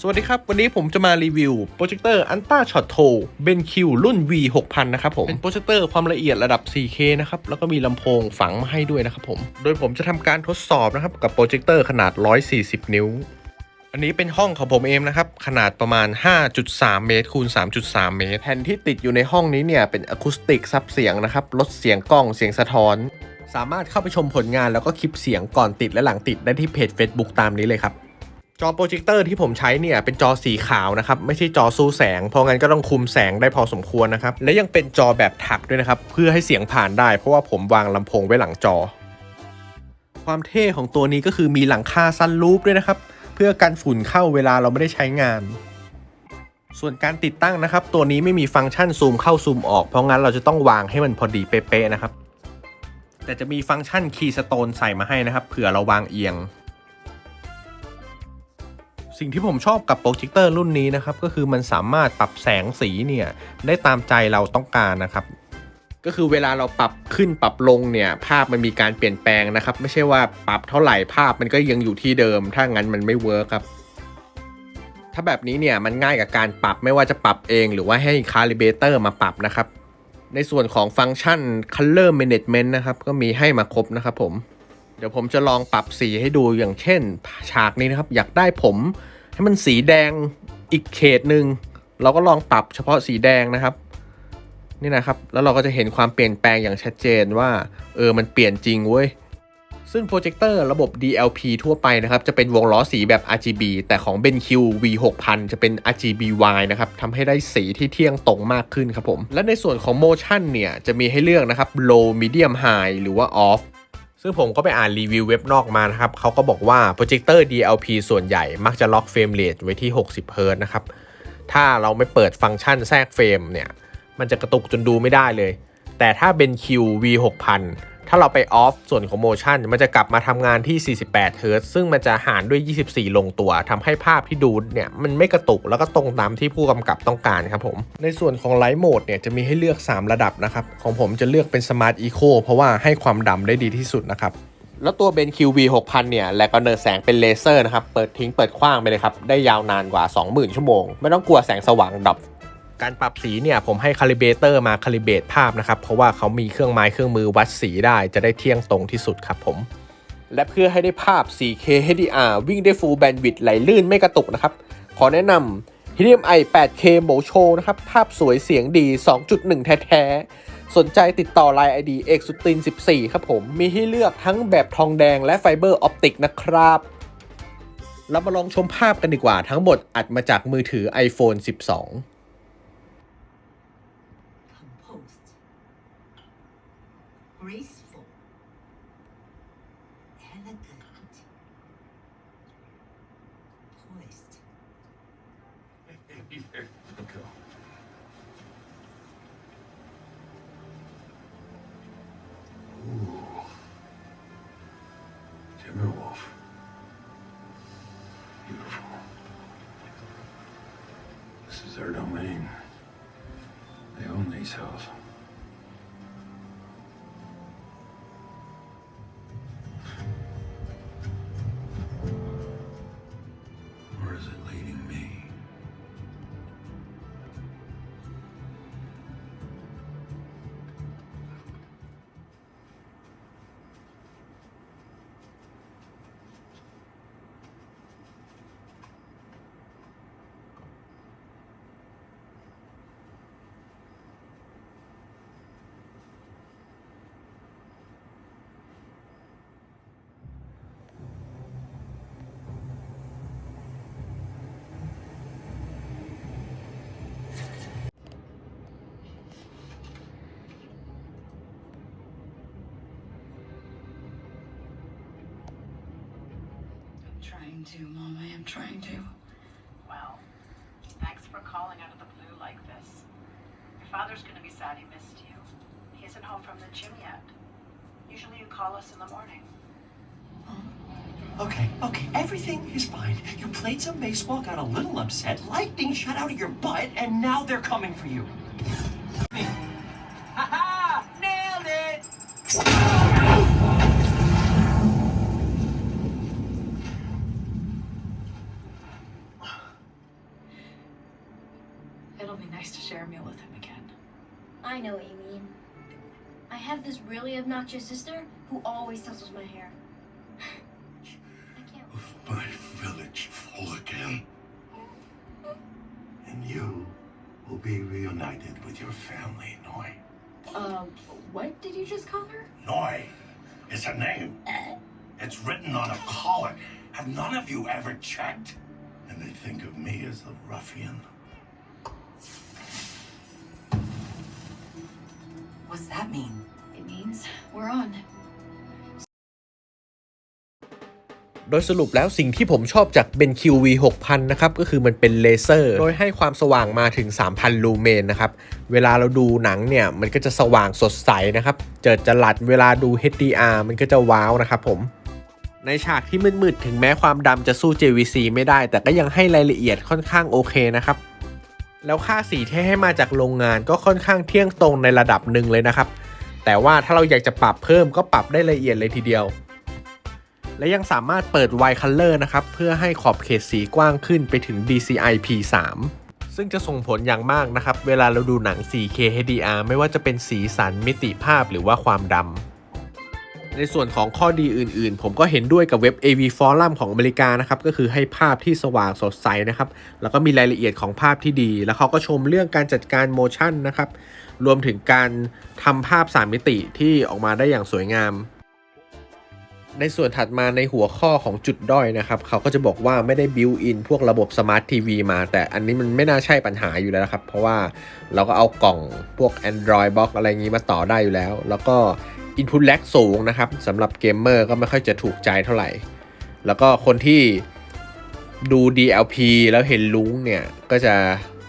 สวัสดีครับ วันนี้ผมจะมารีวิวโปรเจคเตอร์อันต้าช็อตโทเบนคิวรุ่น V 6000นะครับผม เป็นโปรเจคเตอร์ความละเอียดระดับ 4K นะครับ แล้วก็มีลำโพงฝังมาให้ด้วยนะครับผม โดยผมจะทำการทดสอบนะครับ กับโปรเจคเตอร์ขนาด 140 นิ้ว อันนี้เป็นห้องของผมเองนะครับ ขนาดประมาณ 5.3 เมตรคูณ 3.3 เมตร แผ่นที่ติดอยู่ในห้องนี้เนี่ยเป็นอะคูสติกซับเสียงนะครับ ลดเสียงกล้องเสียงสะท้อน สามารถเข้าไปชมผลงานแล้วก็คลิปเสียงก่อนติดและหลังติดได้ที่เพจ Facebook ตามนี้เลยครับ จอโปรเจคเตอร์ที่ผมใช้เนี่ยเป็นจอสีขาวนะครับ ไม่ใช่จอสู้แสง เพราะงั้นก็ต้องคุมแสงได้พอสมควรนะครับ และยังเป็นจอแบบถักด้วยนะครับ เพื่อให้เสียงผ่านได้ เพราะว่าผมวางลำโพงไว้หลังจอ ความเท่ของตัวนี้ก็คือมีหลังคาซันรูฟด้วยนะครับ เพื่อกันฝุ่นเข้าเวลาเราไม่ได้ใช้งาน ส่วนการติดตั้งนะครับ ตัวนี้ไม่มีฟังก์ชันซูมเข้าซูมออก เพราะงั้นเราจะต้องวางให้มันพอดีเป๊ะๆนะครับ แต่จะมีฟังก์ชันคีย์สโตนใส่มาให้นะครับเผื่อเราวางเอียง สิ่งที่ผมชอบกับโปรเจคเตอร์รุ่นนี้นะครับ ก็คือมันสามารถปรับแสงสีเนี่ยได้ตามใจเราต้องการนะครับ ก็คือเวลาเราปรับขึ้นปรับลงเนี่ย ภาพมันมีการเปลี่ยนแปลงนะครับ ไม่ใช่ว่าปรับเท่าไหร่ภาพมันก็ยังอยู่ที่เดิม ถ้างั้นมันไม่เวิร์คครับถ้าแบบนี้เนี่ยมันง่ายกับการปรับไม่ว่าจะปรับเองหรือว่าให้คาลิเบเตอร์มาปรับนะครับ ในส่วนของฟังก์ชัน Color Management นะครับ ก็มีให้มาครบนะครับผม เดี๋ยวผมจะลองปรับสีให้ดูอย่างเช่น ฉากนี้นะครับ อยากได้ผมให้มันสีแดงอีกเขตหนึ่งเราก็ลองปรับเฉพาะสีแดงนะครับ นี่นะครับ แล้วเราก็จะเห็นความเปลี่ยนแปลงอย่างชัดเจนว่า เออมันเปลี่ยนจริงเว้ยซึ่งโปรเจคเตอร์ระบบ DLP ทั่วไปนะครับ จะเป็นวงล้อสีแบบ RGB แต่ของ BenQ V6000 จะเป็น RGBY นะครับทำให้ได้สีที่เที่ยงตรงมากขึ้นครับผม และในส่วนของ Motion เนี่ย จะมีให้เลือกนะครับ Low Medium High หรือว่า Off ซึ่งผมก็ไปอ่านรีวิวเว็บนอกมานะครับเขาก็บอกว่าโปรเจคเตอร์ DLP ส่วนใหญ่มักจะล็อกเฟรมเรทไว้ที่ 60เฮิรตนะครับ ถ้าเราไม่เปิดฟังก์ชันแทรกเฟรมเนี่ย มันจะกระตุกจนดูไม่ได้เลย แต่ถ้าเป็น Q V6000 ถ้าเราไปออฟส่วนของโมชั่นมันจะกลับมาทำงานที่ 48 เฮิรตซ์ซึ่งมันจะหารด้วย 24 ลงตัวทำให้ภาพที่ดูเนี่ยมันไม่กระตุกแล้วก็ตรงตามที่ผู้กำกับต้องการครับผม ในส่วนของไลท์โหมดเนี่ยจะมีให้เลือก 3 ระดับนะครับ ของผมจะเลือกเป็น Smart Eco เพราะว่าให้ความดำได้ดีที่สุดนะครับแล้วตัวเบน QV 6000 เนี่ย แลกก็เนิร์แสงเป็นเลเซอร์นะครับ เปิดทิ้งเปิดขว้างไปเลยครับ ได้ยาวนานกว่า 20,000 ชั่วโมง ไม่ต้องกลัวแสงสว่างดับ การปรับสีเนี่ยผมให้คาลิเบเตอร์มาคาลิเบตภาพนะครับ เพราะว่าเขามีเครื่องไม้เครื่องมือวัดสีได้จะได้เที่ยงตรงที่สุดครับผม และเพื่อให้ได้ภาพ 4K HDR วิ่งได้ Full Bandwidth ไหลลื่นไม่กระตุกนะครับ ขอแนะนำ HDMI 8K Mocho นะครับ ภาพสวยเสียงดี 2.1 แท้ๆ สนใจติดต่อ Line ID เอกสุติน14 ครับผม มีให้เลือกทั้งแบบทองแดงและไฟเบอร์ออปติกนะครับเรามาลองชมภาพกันดีกว่าทั้งหมดอัดมาจากมือถือ iPhone 12 composed, graceful, elegant, poised. Go. Ooh. Timberwolf. Beautiful. This is their domain these health. Trying to, Mom. I am trying to. Well, thanks for calling out of the blue like this. Your father's gonna be sad he missed you. He isn't home from the gym yet. Usually you call us in the morning. Okay, okay, everything is fine. You played some baseball, got a little upset, lightning shot out of your butt, and now they're coming for you. Ha ha! Nailed it! I know what you mean. I have this really obnoxious sister who always tussles my hair. I can't. my village full again. And you will be reunited with your family, Noi. Um, what did you just call her? Noi is her name. It's written on a collar. Have none of you ever checked? And they think of me as the ruffian. What's that mean? It means we're on. โดยสรุปแล้วสิ่งที่ผมชอบจาก BenQ V 6000 นะครับ ก็คือมันเป็นเลเซอร์ โดยให้ความสว่างมาถึง 3,000 ลูเมนนะครับ เวลาเราดูหนังเนี่ย มันก็จะสว่างสดใสนะครับ เจิดจรัสเวลาดู HDR มันก็จะว้าวนะครับผม ในฉากที่มืดๆ ถึงแม้ความดำจะสู้ JVC ไม่ได้ แต่ก็ยังให้รายละเอียดค่อนข้างโอเคนะครับ แล้วค่าสีที่ให้มาจากโรงงานก็ค่อนข้างเที่ยงตรงในระดับหนึ่งเลยนะครับ แต่ว่าถ้าเราอยากจะปรับเพิ่มก็ปรับได้ละเอียดเลยทีเดียว และยังสามารถเปิด Wide Color นะครับ เพื่อให้ขอบเขตสีกว้างขึ้นไปถึง DCI P3 ซึ่งจะส่งผลอย่างมากนะครับ เวลาเราดูหนัง 4K HDR ไม่ว่าจะเป็นสีสันมิติภาพหรือว่าความดำ ในส่วนของข้อดีอื่นๆ ผมก็เห็นด้วยกับเว็บ AV Forum ของอเมริกานะครับ ก็คือให้ภาพที่สว่างสดใสนะครับ แล้วก็มีรายละเอียดของภาพที่ดี แล้วเขาก็ชมเรื่องการจัดการโมชั่นนะครับ รวมถึงการทำภาพ 3 มิติที่ออกมาได้อย่างสวยงาม ในส่วนถัดมาในหัวข้อของจุดด้อยนะครับ เขาก็จะบอกว่าไม่ได้บิวอินพวกระบบสมาร์ททีวีมา แต่อันนี้มันไม่น่าใช่ปัญหาอยู่แล้วนะครับ เพราะว่าเราก็เอากล่องพวก Android Box อะไรอย่างนี้มาต่อได้อยู่แล้ว แล้วก็ Input lag สูงนะครับสำหรับเกมเมอร์ก็ไม่ค่อยจะถูกใจเท่าไหร่ แล้วก็คนที่ดู DLP แล้วเห็นลุงเนี่ย ก็จะ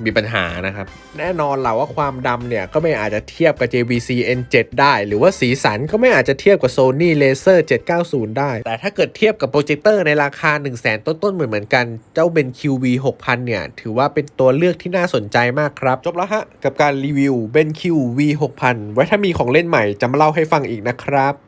มีปัญหานะครับ แน่นอนแหละว่าความดำเนี่ย ก็ไม่อาจจะเทียบกับ JVC N7 ได้ หรือว่าสีสันก็ไม่อาจจะเทียบกับ Sony Laser 790 ได้ แต่ถ้าเกิดเทียบกับโปรเจคเตอร์ในราคา 1 0 0 0 0แต้นๆเหมือนเหมือนกัน เจ้าเป็น QV 6000 เนี่ย ถือว่าเป็นตัวเลือกที่น่าสนใจมากครับ จบแล้วฮะ กับการรีวิว BenQ V 6000 ไว้ถ้ามีของเล่นใหม่จะมาเล่าให้ฟังอีกนะครับ